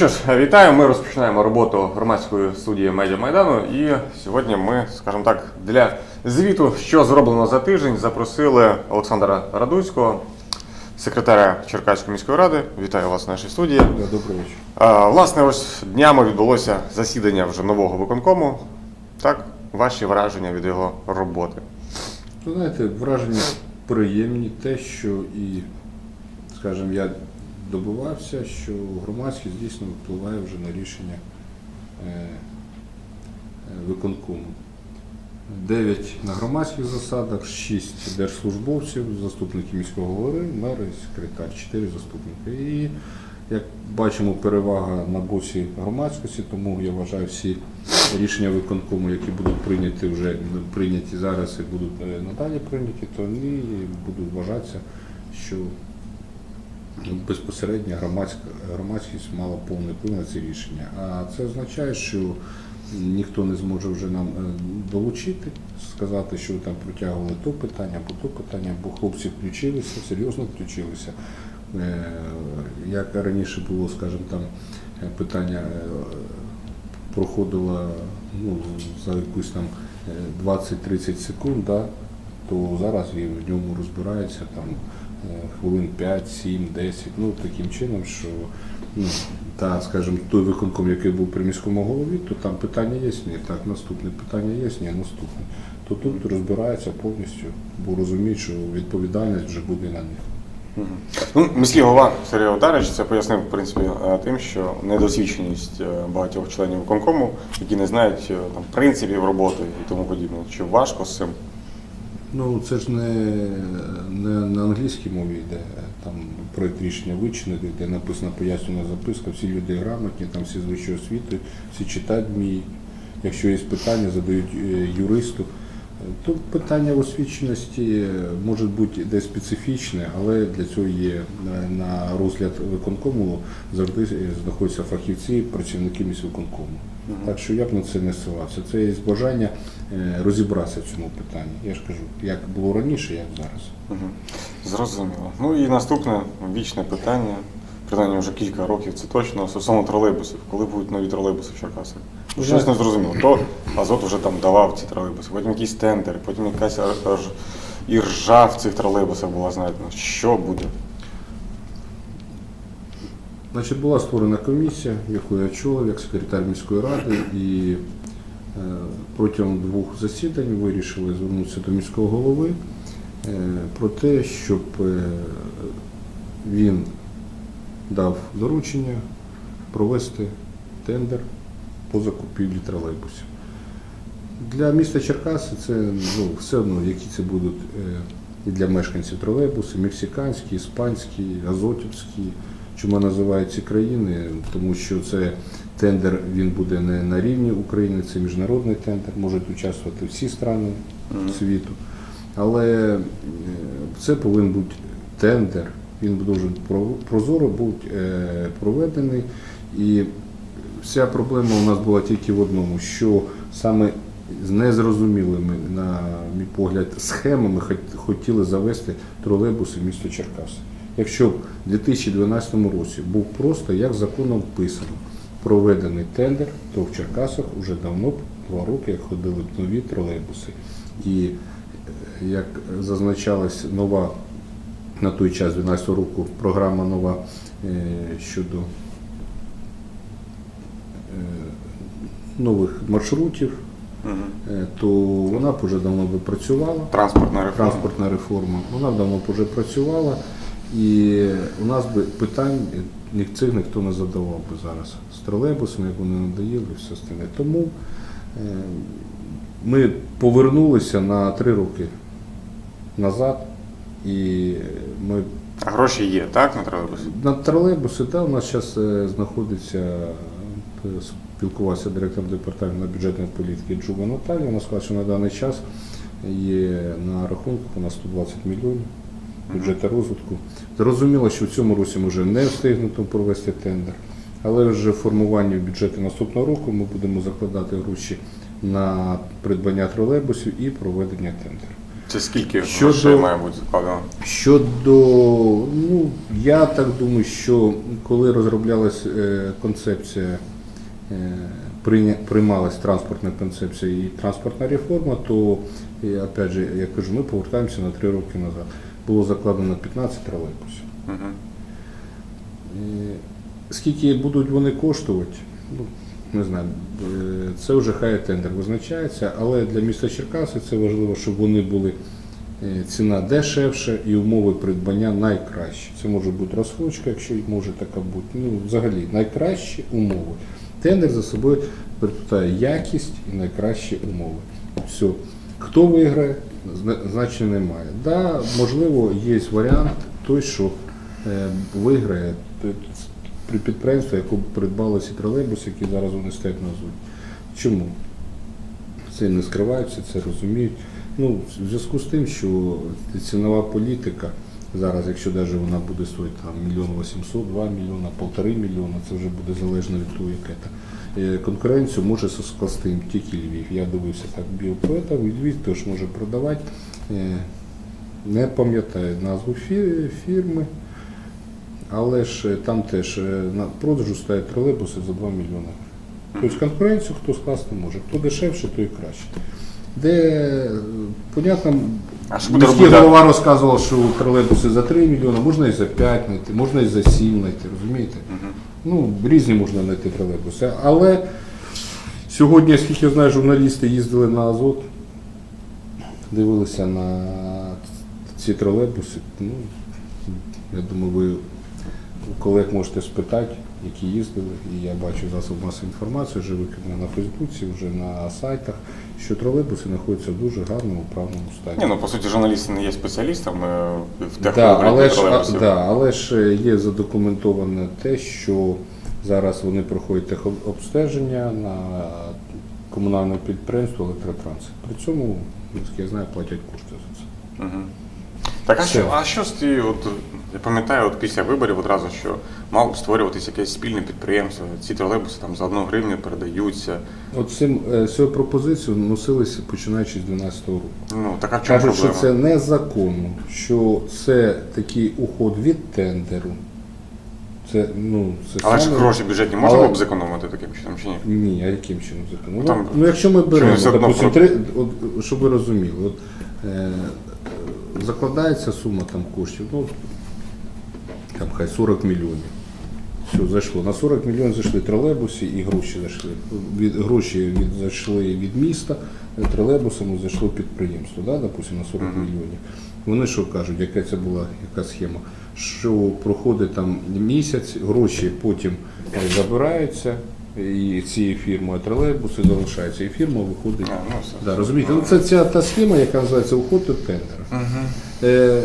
що ж, вітаю. Ми розпочинаємо роботу громадської студії Медіа Майдану. І сьогодні ми, скажімо так, для звіту, що зроблено за тиждень, запросили Олександра Радуцького, секретаря Черкаської міської ради. Вітаю вас в нашій студії. Добрий вечір. Власне, ось днями відбулося засідання вже нового виконкому. Так, ваші враження від його роботи. Ви знаєте, враження приємні, те, що і, скажімо, я добивався, що громадськість дійсно впливає вже на рішення е, е, виконкому. Дев'ять на громадських засадах, шість держслужбовців, заступники міського голови, мери, секретар, чотири заступники. І як бачимо, перевага на боці громадськості, тому я вважаю всі рішення виконкому, які будуть прийняті вже прийняті зараз і будуть е, надалі прийняті, то вони будуть вважатися, що безпосередньо громадська громадськість мала повний вплив на ці рішення. А це означає, що ніхто не зможе вже нам е, долучити, сказати, що ви там протягували то питання або то питання, бо хлопці включилися, серйозно включилися. Е, Як раніше було, скажімо, там е, питання проходило ну, за якусь там е, 20-30 секунд, да, то зараз в ньому розбирається там хвилин 5, 7, 10, ну таким чином, що ну, та, скажімо, той виконком, який був при міському голові, то там питання є, ні, так, наступне питання є, ні, наступне. То тут розбирається повністю, бо розуміють, що відповідальність вже буде на них. Ну, міський голова Сергій Одарич це пояснив в принципі е, тим, що недосвідченість е, багатьох членів виконкому, які не знають е, там принципів роботи і тому подібне. Чи важко з цим? Ну, це ж не, не на англійській мові йде. Там проєкт рішення вичинений, де написана пояснювана записка, всі люди грамотні, там всі з вищої освіти, всі читати вміють. Якщо є питання, задають е, юристу. То питання освіченості може бути десь специфічне, але для цього є е, на розгляд виконкому завжди знаходяться фахівці, працівники міськвиконкому. Так що я б на це не ссилався. Це є бажання е, розібратися в цьому питанні. Я ж кажу, як було раніше, як зараз. Зрозуміло. Ну і наступне вічне питання, принаймні вже кілька років, це точно стосовно тролейбусів. Коли будуть нові тролейбуси в Черкасах? Ну, щось не зрозуміло. То Азот вже там давав ці тролейбуси, потім якісь тендери, потім якась аж- аж ржа в цих тролейбусах була знайдена. Що буде? Значить, була створена комісія, яку я очолив як секретар міської ради, і е, протягом двох засідань вирішили звернутися до міського голови е, про те, щоб е, він дав доручення провести тендер по закупівлі тролейбусів. Для міста Черкаси це ну, все одно, які це будуть е, і для мешканців тролейбуси, мексиканські, іспанські, азотівські. Чому називають ці країни? Тому що це тендер він буде не на рівні України, це міжнародний тендер, можуть участвувати всі країни світу. Але е, це повинен бути тендер, він дуже про- прозоро бути е, проведений. І вся проблема у нас була тільки в одному, що саме з незрозумілими, на мій погляд, схемами хотіли завести тролейбуси в місто Черкаси. Якщо б у 2012 році був просто як законом вписано проведений тендер, то в Черкасах вже давно два роки ходили нові тролейбуси. І е, як зазначалась нова на той час, 12 року, програма нова е, щодо е, нових маршрутів, е, то вона б вже давно би працювала. Транспортна реформа. Транспортна реформа. Вона б давно б вже працювала, і у нас би питань ні цих ніхто не задавав би зараз з тролейбусами, як вони надоїли все остальне. Тому е, ми повернулися на три роки назад, і ми А гроші є, так, на тролейбуси? на тролейбуси, да, у нас зараз знаходиться, е, спілкувався директор департаменту бюджетної політики Джуба Наталія. Вона сказала, що на даний час є на рахунку у нас 120 мільйонів бюджету розвитку. Зрозуміло, що в цьому році ми вже не встигнемо провести тендер, але вже в формуванні бюджету наступного року ми будемо закладати гроші на придбання тролейбусів і проведення тендеру. Це скільки Щодо- грошей має бути закладено? Щодо, ну, я так думаю, що коли розроблялась е, концепція, е, приймалась транспортна концепція і транспортна реформа, то, опять же, я кажу, ми повертаємося на три роки назад. Було закладено 15 тролейбусів. Угу. Скільки будуть вони коштувати, ну, не знаю, е, це вже хай тендер визначається, але для міста Черкаси це важливо, щоб вони були е, ціна дешевша і умови придбання найкращі. Це може бути розсрочка, якщо може така бути. Ну, взагалі, найкращі умови. Тендер за собою питає якість і найкращі умови. Все. Хто виграє, значення немає. Да, можливо, є варіант той, що е, виграє при підприємстві, яке придбало ці тролейбуси, які зараз вони стоять на зоні. Чому? Це не скриваються, це розуміють. Ну, в зв'язку з тим, що цінова політика зараз, якщо навіть вона буде стоїти там мільйон вісімсот, два мільйона, полтори мільйона, це вже буде залежно від того, яке там. Е, Конкуренцію може скласти тільки Львів. Я дивився так біопоета, Львів теж може продавати. Е, Не пам'ятаю назву фірми, але ж е, там теж на продажу стоять тролейбуси за 2 мільйони. Тобто конкуренцію хто скласти може, хто дешевше, той краще. Де, понятно, А що буде міський робити? голова розказував, що тролейбуси за 3 мільйони, можна і за 5 знайти, можна і за 7 знайти, розумієте? Ну, різні можна знайти тролейбуси. Але сьогодні, скільки я знаю, журналісти їздили на Азот, дивилися на ці тролейбуси. Ну, я думаю, ви у колег можете спитати, які їздили. І я бачу засоб масової інформації, вже викладено на Фейсбуці, вже на сайтах, що тролейбуси знаходяться в дуже гарному правному стані. Ні, ну по суті, журналісти не є спеціалістами в Да, але, ж, а, да, але ж е, є задокументоване те, що зараз вони проходять техобстеження на комунальне підприємство електротранс. При цьому, наскільки я знаю, платять кошти за це. Мгм. Так, а що, а що з тією, от, я пам'ятаю, от після виборів одразу, що мало б створюватися якесь спільне підприємство, ці тролейбуси там за одну гривню передаються. От цим е, цю пропозицію носилися починаючи з 2012 року. Ну, така в чому Кажуть, що проблема? це незаконно, що це такий уход від тендеру. Це, ну, це Але ж саме- гроші бюджетні можна Але- було б зекономити таким чином чи ні? Ні, а яким чином законом? Ну, Там- ну, якщо ми беремо, одно допустим, про- три, от, щоб ви розуміли, от, е, закладається сума там коштів, ну, там хай 40 мільйонів. Все, зайшло. На 40 мільйонів зайшли тролейбуси і гроші зайшли. Від, гроші від, зайшли від міста, тролейбусами зайшло підприємство, да, допустим, на 40 мільйонів. Вони що кажуть, яка це була яка схема? Що проходить там місяць, гроші потім е, забираються, і цією фірмою тролейбуси залишаються, і фірма виходить. А, ну, все. Да, розумієте? Ну, це ця та схема, яка називається уход від тендера. Е,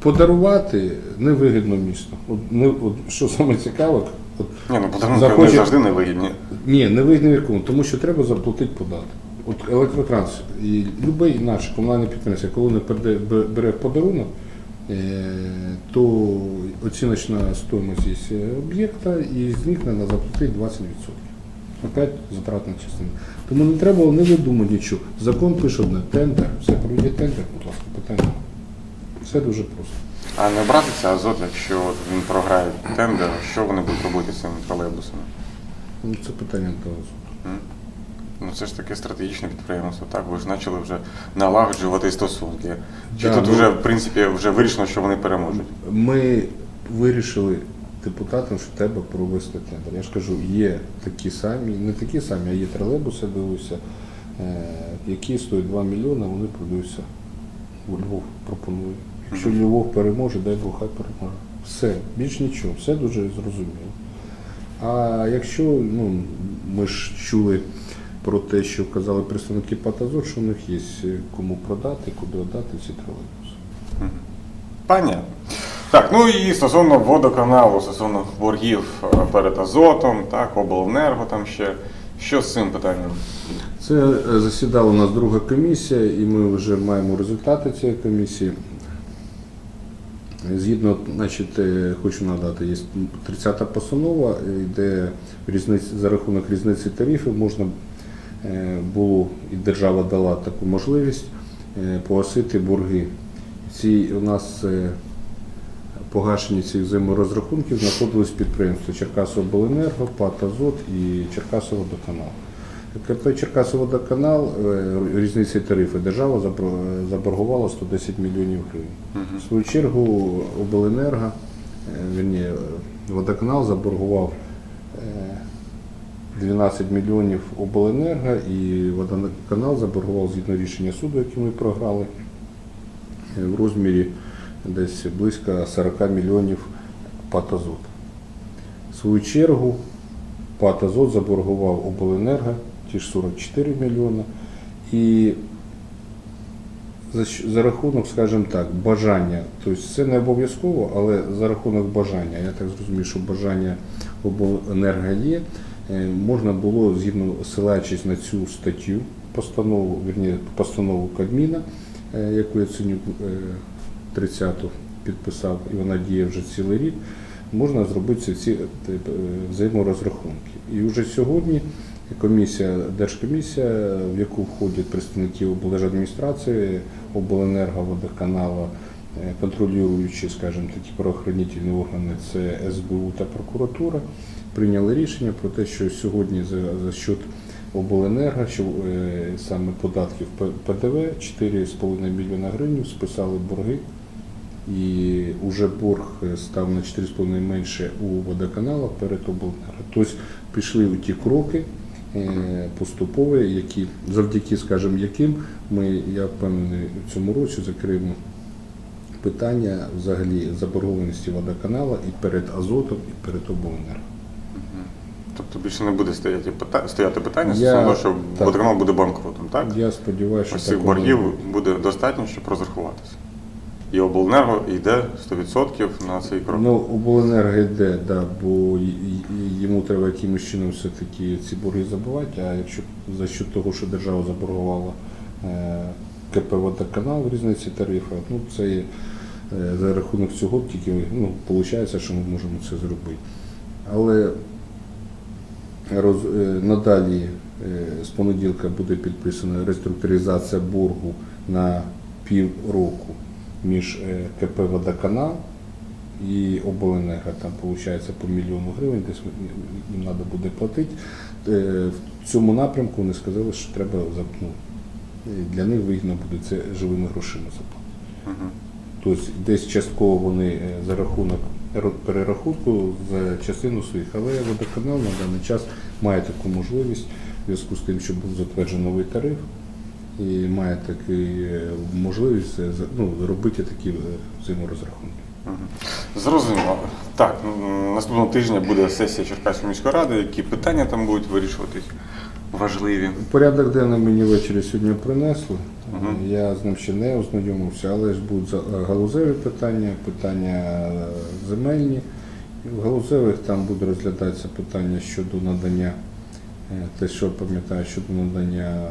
подарувати невигідно місто. От, не, от, що саме цікаве, от, Ні, ну подарунки Захоче- завжди невигідні. ні, не вигідно в якому, тому що треба заплатити податок. От електротранс і будь-який наш комунальний підприємство, коли не переде- бе- бере в подарунок, то оціночна стоїмость об'єкта і з них треба заплатити 20%. Опять затратна частина. Тому не треба не видумати нічого. Закон пише одне тендер, все проведіть тендер, будь ласка, питання. Все дуже просто. А не образиться Азот, якщо він програє тендер, що вони будуть робити з цими тролейбусами? Ну, це питання до вас. Ну це ж таке стратегічне підприємство, так? Ви ж почали вже налагоджувати стосунки. Чи Да, тут ну- вже, в принципі, вже вирішено, що вони переможуть? Ми вирішили депутатам, що треба провести тендер. Я ж кажу, є такі самі, не такі самі, а є тролейбуси, дивлюся, е, які стоять 2 мільйони, вони продаються у Львов пропонує. Якщо Львов переможе, дай Бог хай переможе. Все, більш нічого, все дуже зрозуміло. А якщо, ну, ми ж чули про те, що казали представники Патазор, що у них є е, кому продати, куди віддати ці тролейбуси. Понятно. Так, ну і стосовно водоканалу, стосовно боргів е, перед Азотом, так, обленерго там ще. Що з цим питанням? Це е, засідала у нас друга комісія, і ми вже маємо результати цієї комісії. Згідно, значить, хочу надати, є 30-та постанова, де різниці, за рахунок різниці тарифів можна було, і держава дала таку можливість е, погасити борги. Ці у нас е, погашені цих взаєморозрахунків знаходились підприємства Черкасобленерго, ПАТ «Азот» і Черкасоводоканал. КП Черкасоводоканал е, різниці тарифи держава забор- заборгувала 110 мільйонів гривень. В свою чергу обленерго, е, е, водоканал заборгував е, 12 мільйонів обленерго і водоканал заборгував згідно рішення суду, яке ми програли, е, в розмірі десь близько 40 мільйонів патазот. В свою чергу патазот заборгував обленерго ті ж 44 мільйони. І за, за рахунок, скажімо так, бажання, тобто це не обов'язково, але за рахунок бажання, я так зрозумів, що бажання обленерго є, можна було, згідно ссилаючись на цю статтю, постанову, вірні, постанову Кабміна, е, яку я ціню 30-ту підписав, і вона діє вже цілий рік, можна зробити ці е, взаєморозрахунки. І вже сьогодні комісія, держкомісія, в яку входять представники облдержадміністрації, обленерго, водоканалу, е, контролюючі, скажімо, такі правоохоронительні органи, це СБУ та прокуратура, прийняли рішення про те, що сьогодні за, за счет обленерго, що е, саме податків ПДВ 4,5 мільйона гривень списали борги. І вже борг е, став на 4,5 менше у водоканалах перед обленерго. Тобто пішли у ті кроки е, поступові, які завдяки, скажімо, яким ми, я впевнений, в цьому році закриємо питання взагалі заборгованості водоканала і перед азотом, і перед обленерго. Тобто більше не буде стояти, пита- стояти питання Я- стосовно того, що так. водоканал буде банкрутом, так? Я сподіваюся, що Ось цих боргів буде. достатньо, щоб розрахуватися. І обленерго йде 100% на цей крок. Ну, обленерго йде, да, бо йому треба якимось чином все-таки ці борги забувати, а якщо за счет того, що держава заборгувала е, КП «Водоканал» в різниці тарифів, ну це є, е, за рахунок цього тільки ну, виходить, що ми можемо це зробити. Але роз, е, надалі е, з понеділка буде підписана реструктуризація боргу на півроку між КП «Водоканал» і обленерго. Там виходить по мільйону гривень, десь їм треба буде платити. В цьому напрямку вони сказали, що треба за- ну, і для них вигідно буде це живими грошима заплатити. Мгм. Тобто десь частково вони е, за рахунок перерахунку за частину своїх, але водоканал на даний час має таку можливість в зв'язку з тим, що був затверджений новий тариф, і має таку можливість е, ну, робити такі е, взаєморозрахунки. Зрозуміло. Так, наступного тижня буде сесія Черкаської міської ради. Які питання там будуть вирішуватись важливі? Порядок денний мені ввечері сьогодні принесли. Мгм. Я з ним ще не ознайомився, але ж будуть е, галузеві питання, питання е, земельні. І в галузевих там буде розглядатися питання щодо надання, е, те, що пам'ятаю, щодо надання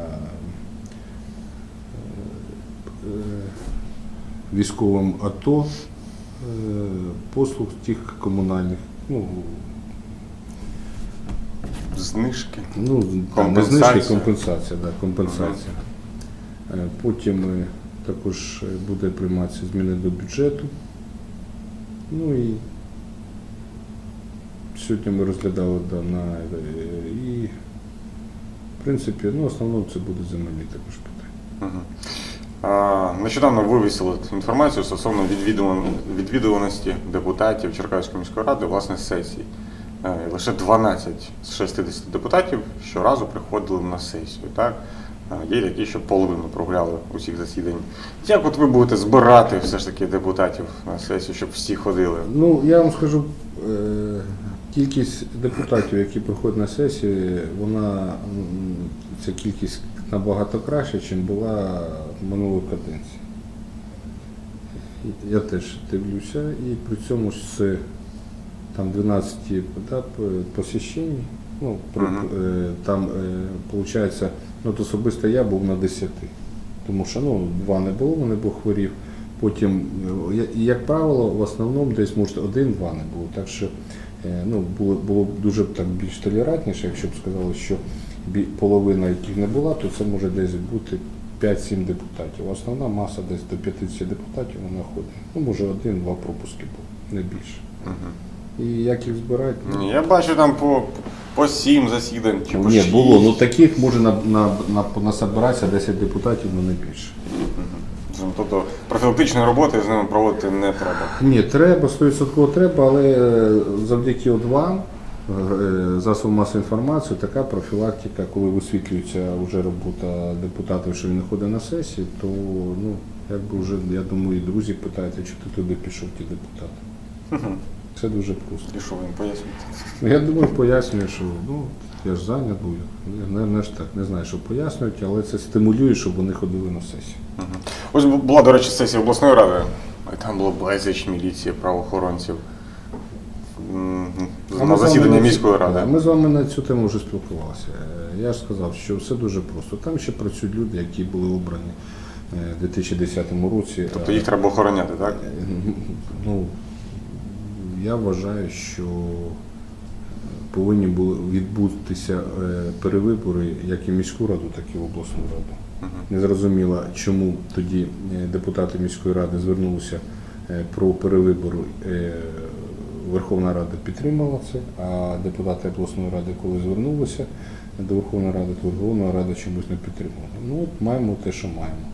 військовим АТО послуг тих комунальних. Ну, Знижки. Ну, там, не знижки, компенсація, да, компенсація. Е, Потім е, також е, буде прийматися зміни до бюджету. Ну і сьогодні ми розглядали да, на, е, і, в принципі, ну, основному це буде земельні також питання. Мгм. А, Нещодавно вивісили інформацію стосовно відвідуваності депутатів Черкаської міської ради власне сесії. Е, Лише 12 з 60 депутатів щоразу приходили на сесію. Так? Е, Є такі, що половину прогуляли усіх засідань. Як от ви будете збирати все ж таки депутатів на сесію, щоб всі ходили? Ну, я вам скажу, е, кількість депутатів, які приходять на сесії, вона ця кількість набагато краще, ніж була минулої каденції. Я теж дивлюся, і при цьому це там 12 да, п- посещень. Ну, при, Мгм. е, там, виходить, ну, от особисто я був на 10. Тому що ну, два не було, мене Бог хворів. Потім, е, як правило, в основному десь може один-два не було. Так що е, ну, було, було б дуже так більш толерантніше, якщо б сказали, що половина яких не була, то це може десь бути 5-7 депутатів. Основна маса десь до 50 депутатів вона ходить. Ну, може, один-два пропуски були, не більше. І як їх збирати? Ні, я бачу там по, по сім засідань чи по Ні, шість. було. Ну таких може на, на, на, насобиратися 10 депутатів, ну не більше. Тобто профілактичної роботи з ними проводити не треба. Ні, треба, 100% треба, але е, завдяки от вам, е, засобам масової інформації, така профілактика, коли висвітлюється вже робота депутатів, що він не ходить на сесії, то ну, якби вже, я думаю, і друзі питають, чи ти туди пішов, ті депутати. Це дуже просто. І що ви їм пояснюєте? Ну, Я думаю, пояснюю, що ну, я ж зайнят був. Не, не ж так, не знаю, що пояснюють, але це стимулює, щоб вони ходили на сесії. Мгм. Ось була, до речі, сесія обласної ради, і там було безліч міліції, правоохоронців. А На ми з вами засіданні міської ради. Ми з вами на цю тему вже спілкувалися. Е, Я ж сказав, що все дуже просто. Там ще працюють люди, які були обрані е, в 2010 році. Тобто їх треба охороняти, так? Е, Ну, я вважаю, що повинні були відбутися е, перевибори як і в міську раду, так і в обласну раду. Незрозуміло, чому тоді е, депутати міської ради звернулися е, про перевибори. е, Верховна Рада підтримала це, а депутати обласної ради, коли звернулися до Верховної Ради, то Верховна Рада чомусь не підтримала. Ну от маємо те, що маємо.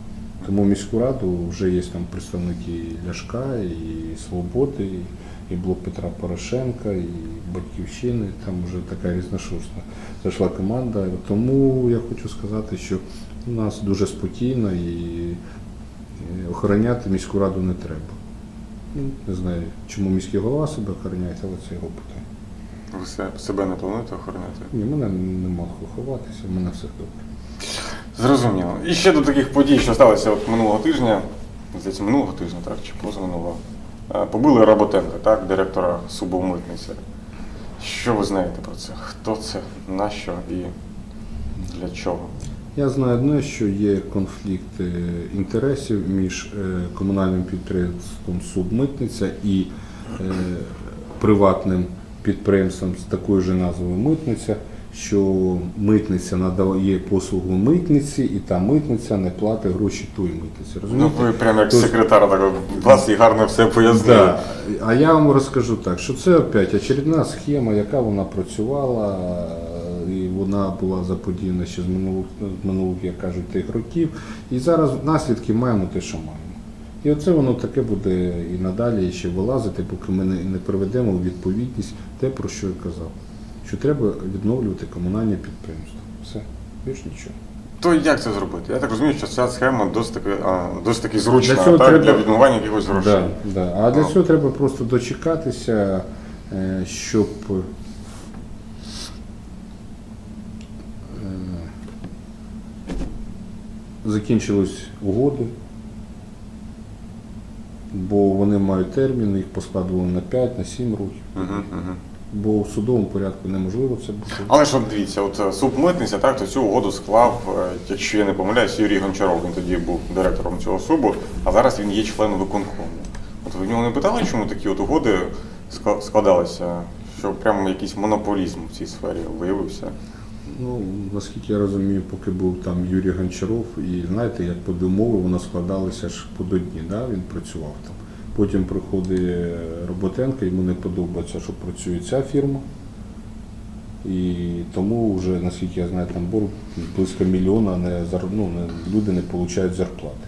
Тому в міську раду вже є там представники Ляшка, і Свободи, і, блок Петра Порошенка, і Батьківщини. Там вже така різношорстна зайшла команда. Тому я хочу сказати, що у нас дуже спокійно і охороняти міську раду не треба. Ну, не знаю, чому міський голова себе охороняє, але це його питання. Ви себе не плануєте охороняти? Ні, мене нема ховатися, в мене все добре. Зрозуміло. І ще до таких подій, що сталося от минулого тижня, здається, минулого тижня, так, чи позаминулого. Е, Побили Работенка, так, директора субомитниці. Що ви знаєте про це? Хто це, на що і для чого? Я знаю одне, що є конфлікт інтересів між е, комунальним підприємством Субмитниця і е, приватним підприємством з такою ж назвою Митниця, що митниця надає послугу митниці, і та митниця не платить гроші тої митниці. Ну, ви прямо як Тож- секретар так, вас і гарно все пояснили. Да. А я вам розкажу так, що це опять очередна схема, яка вона працювала, е, і вона була заподіяна ще з минулих, з минулих, як кажуть, тих років. І зараз наслідки маємо те, що маємо. І оце воно таке буде і надалі ще вилазити, поки ми не, не приведемо у відповідність те, про що я казав. Що треба відновлювати комунальне підприємство. Все, більш нічого. То як це зробити? Я так розумію, що ця схема досить таки, а, досить таки зручна Для так, треба- для відмивання якихось грошей. Да, да. А для цього треба просто дочекатися, е, щоб е, закінчились угоди, бо вони мають термін, їх поскладували на 5, на 7 років. Мгм, мгм. Бо в судовому порядку неможливо це буде. Але ж от дивіться, от е, субмитниця, так, то цю угоду склав, е, якщо я не помиляюсь, Юрій Гончаров, він тоді був директором цього субу, а зараз він є членом виконкому. От ви в нього не питали, чому такі от угоди складалися, що прямо якийсь монополізм в цій сфері виявився? Ну, наскільки я розумію, поки був там Юрій Гончаров, і знаєте, як по домови воно складалося ж по до дні, да? він працював там. Потім приходить Роботенко, йому не подобається, що працює ця фірма. І тому вже, наскільки я знаю, там борг близько мільйона не, ну, люди не отримують зарплати.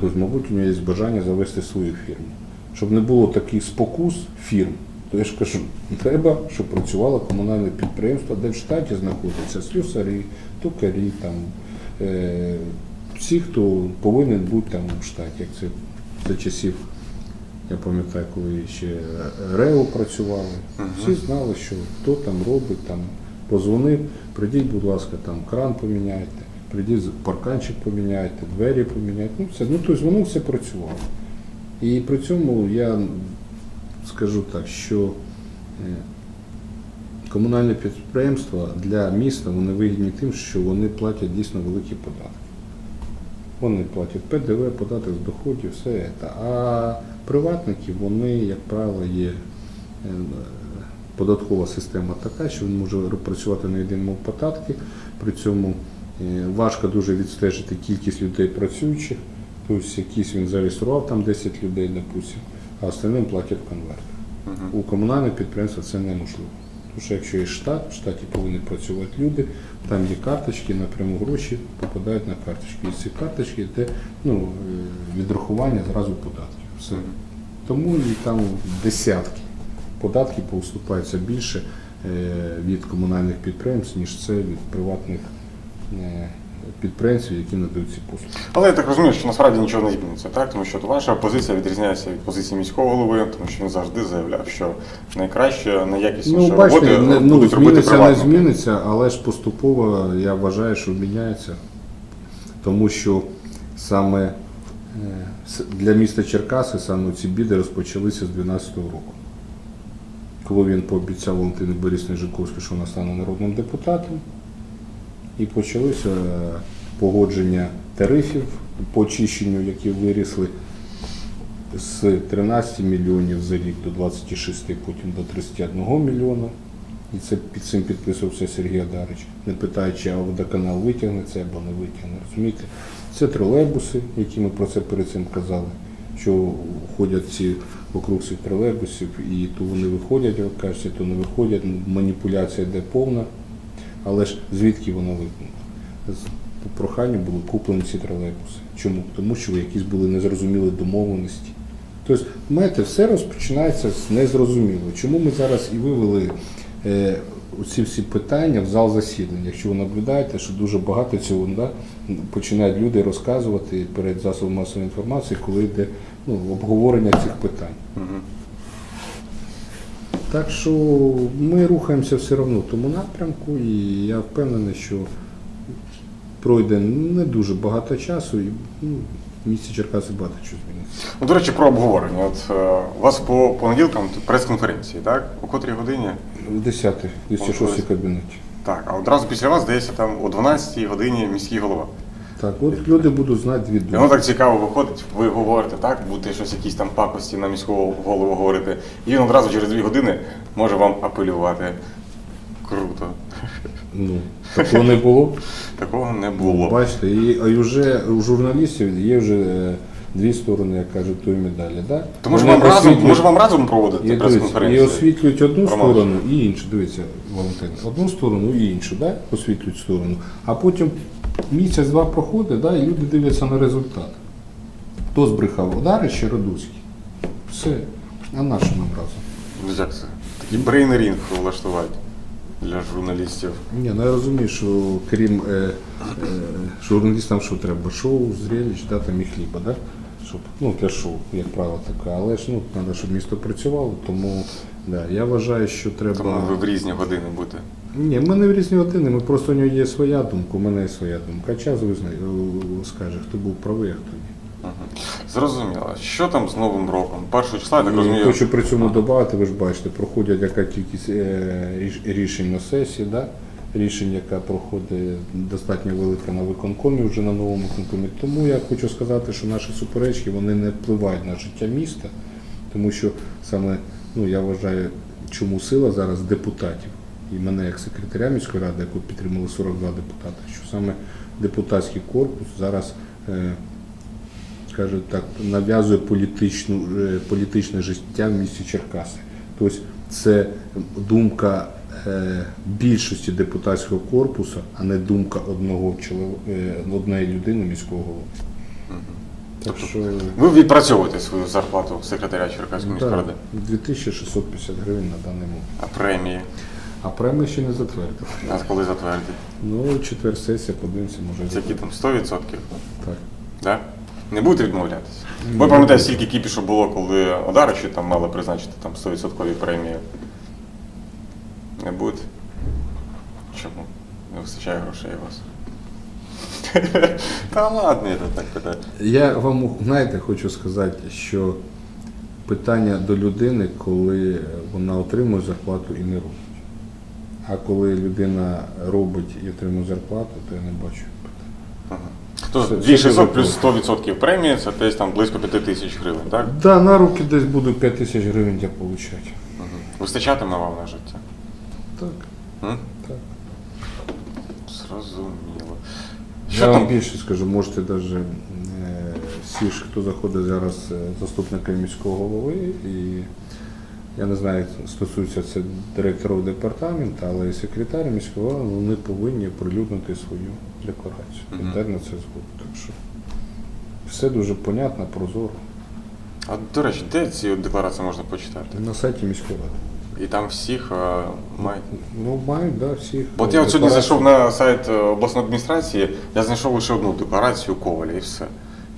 Тобто, мабуть, у нього є бажання завести свою фірму. Щоб не було таких спокус фірм, то я ж кажу, треба, щоб працювало комунальне підприємство, де в штаті знаходяться слюсарі, токарі, там, е, всі, хто повинен бути там в штаті, як це за часів, я пам'ятаю, коли ще РЕО працювали, всі знали, що хто там робить, там, позвонив, прийдіть, будь ласка, там кран поміняйте, прийдіть, парканчик поміняйте, двері поміняйте. Ну, це, ну, тобто воно все працювало. І при цьому я скажу так, що е, комунальне підприємства для міста вони вигідні тим, що вони платять дійсно великі податки. Вони платять ПДВ, податок з доходів, все це. А приватники, вони, як правило, є е, податкова система така, що він може працювати на єдиному податку, при цьому Е, Важко дуже відстежити кількість людей працюючих, тобто якийсь він зареєстрував там 10 людей, допустим, а остальним платять в конвертах. У комунальних підприємствах це неможливо. Тому що якщо є штат, в штаті повинні працювати люди, там є карточки, напряму гроші попадають на карточки. І ці карточки йде ну, е, відрахування зразу податків. Все. Тому і там десятки податків поступаються більше е, від комунальних підприємств, ніж це від приватних е, підприємців, які надають ці послуги. Але я так розумію, що насправді нічого не зміниться, так? Тому що ваша позиція відрізняється від позиції міського голови, тому що він завжди заявляв, що найкраще, найякісніше Ну, бачите, роботи не, ну, будуть робити зміниться, не зміниться, але ж поступово я вважаю, що міняється. Тому що саме е, для міста Черкаси саме ці біди розпочалися з 2012 року. Коли він пообіцяв Валентині Борисовні Жиковській, що вона стане народним депутатом, і почалося погодження тарифів по очищенню, які вирісли з 13 мільйонів за рік до 26, потім до 31 мільйона. І це під цим підписувався Сергій Адарич, не питаючи, а водоканал витягне це або не витягне. Розумієте? Це тролейбуси, які ми про це перед цим казали, що ходять ці вокруг цих тролейбусів, і то вони виходять, кажуть, то не виходять. Маніпуляція йде повна. Але ж звідки воно виникнуло? По проханню були куплені ці тролейбуси. Чому? Тому що якісь були незрозумілі домовленості. Тобто, знаєте, все розпочинається з незрозумілого. Чому ми зараз і вивели е, ці всі питання в зал засідань? Якщо ви наблюдаєте, що дуже багато цього да, починають люди розказувати перед засобом масової інформації, коли йде ну, обговорення цих питань. Так що ми рухаємося все одно в тому напрямку, і я впевнений, що пройде не дуже багато часу, і ну, в місті Черкаси багато чого зміниться. Ну, до речі, про обговорення. От е, у вас по понеділкам прес-конференції, так? У котрій годині? В 10 206 кабінеті. Так, а одразу після вас, здається, там о 12 годині міський голова. Так, от люди будуть знати дві І воно так цікаво виходить, ви говорите, так, будете щось якісь там пакості на міського голову говорити, і він одразу через дві години може вам апелювати. Круто. Ну, такого не було. Такого не було. Бачите, і, а вже у журналістів є вже е, дві сторони, як кажуть, тої медалі. Да? То може Вони вам разом, освітлюють- може вам разом проводити І, дивіться, і прес-конференцію? освітлюють одну Роман. сторону і іншу. Дивіться, Валентин, одну сторону і іншу, да? освітлюють сторону. А потім місяць-два проходить, да? і люди дивляться на результат. Хто збрехав? Удари чи Радуцький? Все. А на що нам разом? Як це? Такий брейн-рінг влаштувати для журналістів. Ні, ну я розумію, що крім е, е, журналістам, що треба? Шоу, зрелищ, да, там і хліба, да? Щоб, ну, для шоу, як правило, таке. Але ж ну, треба, щоб місто працювало, тому да, я вважаю, що треба. Тому ви в різні години будете. Ні, ми не в різні години, ми просто у нього є своя думка, у мене є своя думка. А час визнає, скаже, хто був правий, а хто ні. Зрозуміло. Що там з Новим роком? Першого числа, я так І розумію. хочу при цьому додати, ви ж бачите, проходять яка кількість е, рішень на сесії, да? рішень, яка проходить достатньо велика на виконкомі, вже на новому виконкомі. Тому я хочу сказати, що наші суперечки вони не впливають на життя міста, тому що саме ну, я вважаю, чому сила зараз депутатів. І мене як секретаря міської ради, яку підтримали 42 депутати, що саме депутатський корпус зараз е, скажімо так, нав'язує політичну, е, політичне життя в місті Черкаси. Тобто це думка е, більшості депутатського корпусу, а не думка одного чоловіка, одної людини міського голови. Так що Ви відпрацьовуєте свою зарплату секретаря Черкаської міської ради. 2650 гривень на даний момент. А премії? А премії ще не затвердили. А коли затвердять? Ну, четвер сесія, подивимося, може. Це які там 100%? Так. Да? Не будете відмовлятися? Я пам'ятаю, скільки кіпішу було, коли Одаричі там мали призначити там 100% премії. Не будете? Чому? Не вистачає грошей у вас. Та ладно, я так питаю. Я вам, знаєте, хочу сказати, що питання до людини, коли вона отримує зарплату і не робить. А коли людина робить і отримує зарплату, то я не бачу. Це- 2600 плюс 100% премії, це десь там близько 5 тисяч гривень, так? Да, на руки десь буду 5 тисяч гривень я получати. Мгм. Вистачатиме вам на життя? Так, М? так. Зрозуміло. Що Я вам більше скажу, можете навіть всі хто заходить зараз е, заступника міського голови, і я не знаю, як стосується це директорів департаменту, але і секретар міського голови, вони повинні оприлюднити свою декларацію. Мгм. Інтернет це згод. Так що все дуже понятно, прозоро. А до речі, де ці декларації можна почитати? На сайті міської ради. І там всіх е, мають. Ну, мають, да, всіх. От я от сьогодні декларацій. зайшов на сайт е, обласної адміністрації, я знайшов лише одну декларацію Коваля і все.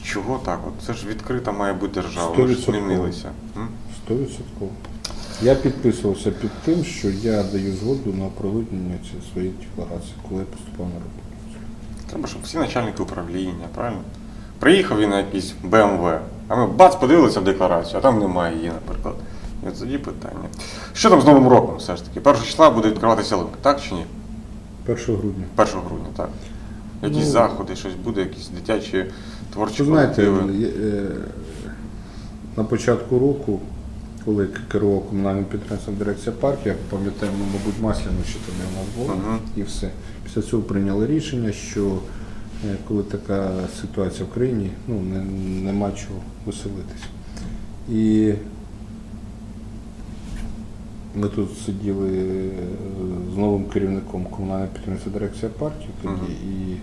Чого так? От це ж відкрита має бути держава. Ми ж 100%. змінилися. М? Стовідсотково. Я підписувався під тим, що я даю згоду на оприлюднення своєї декларації, коли я поступав на роботу. Треба, щоб всі начальники управління, правильно? Приїхав він на якийсь БМВ, а ми бац, подивилися в декларацію, а там немає її, наприклад. І от тоді питання. Що там з Новим роком все ж таки? Першого числа буде відкриватися ялинка, так чи ні? 1 грудня. 1 грудня, так. Якісь Ну, заходи, щось буде, якісь дитячі творчі Ви знаєте, колективи. е, на початку року, коли керував комунальним підприємством дирекція парку, я пам'ятаю, ну, мабуть, масляно ще тоді у нас було Мгм. і все. Після цього прийняли рішення, що е, коли така ситуація в країні, ну, не, нема чого веселитися. І ми тут сиділи е, з новим керівником комунального підприємства дирекція партії тоді, Мгм. і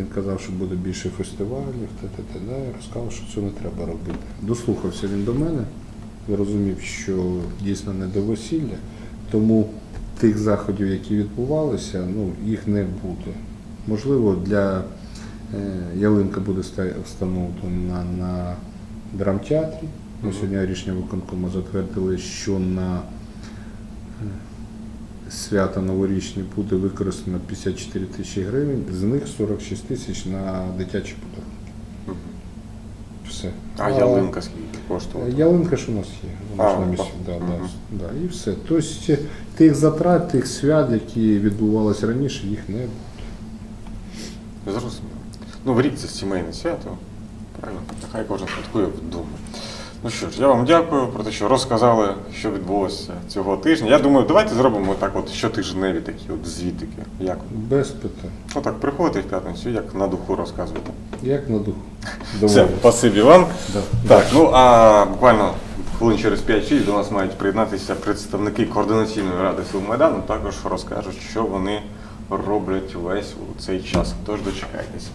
він казав, що буде більше фестивалів, та-та-та, да, я розказав, що це не треба робити. Дослухався він до мене, зрозумів, що дійсно не до весілля, тому тих заходів, які відбувалися, ну, їх не буде. Можливо, для е, ялинка буде встановлена на драмтеатрі. Ми сьогодні рішення виконкому затвердили, що на е, свята новорічні буде використано 54 тисячі гривень, з них 46 тисяч на дитячі подарунки. Все. А ялинка скільки коштувала? Ялинка ж у нас є, вона ж А, на місці. Да, угу. да, да, і все. Тобто тих затрат, тих свят, які відбувалися раніше, їх не буде. Зрозуміло. Ну, в рік це сімейне свято. Правильно? Нехай кожен святкує вдома. Ну що ж, я вам дякую про те, що розказали, що відбулося цього тижня. Я думаю, давайте зробимо так от щотижневі такі от звітики. Як? Без питань. Отак, приходите в п'ятницю, як на духу розказуєте. Як на духу. Все, спасибі вам. Да. Так, ну а буквально хвилин через 5-6 до нас мають приєднатися представники координаційної ради сил Майдану. Також розкажуть, що вони роблять весь у цей час. Тож дочекайтеся.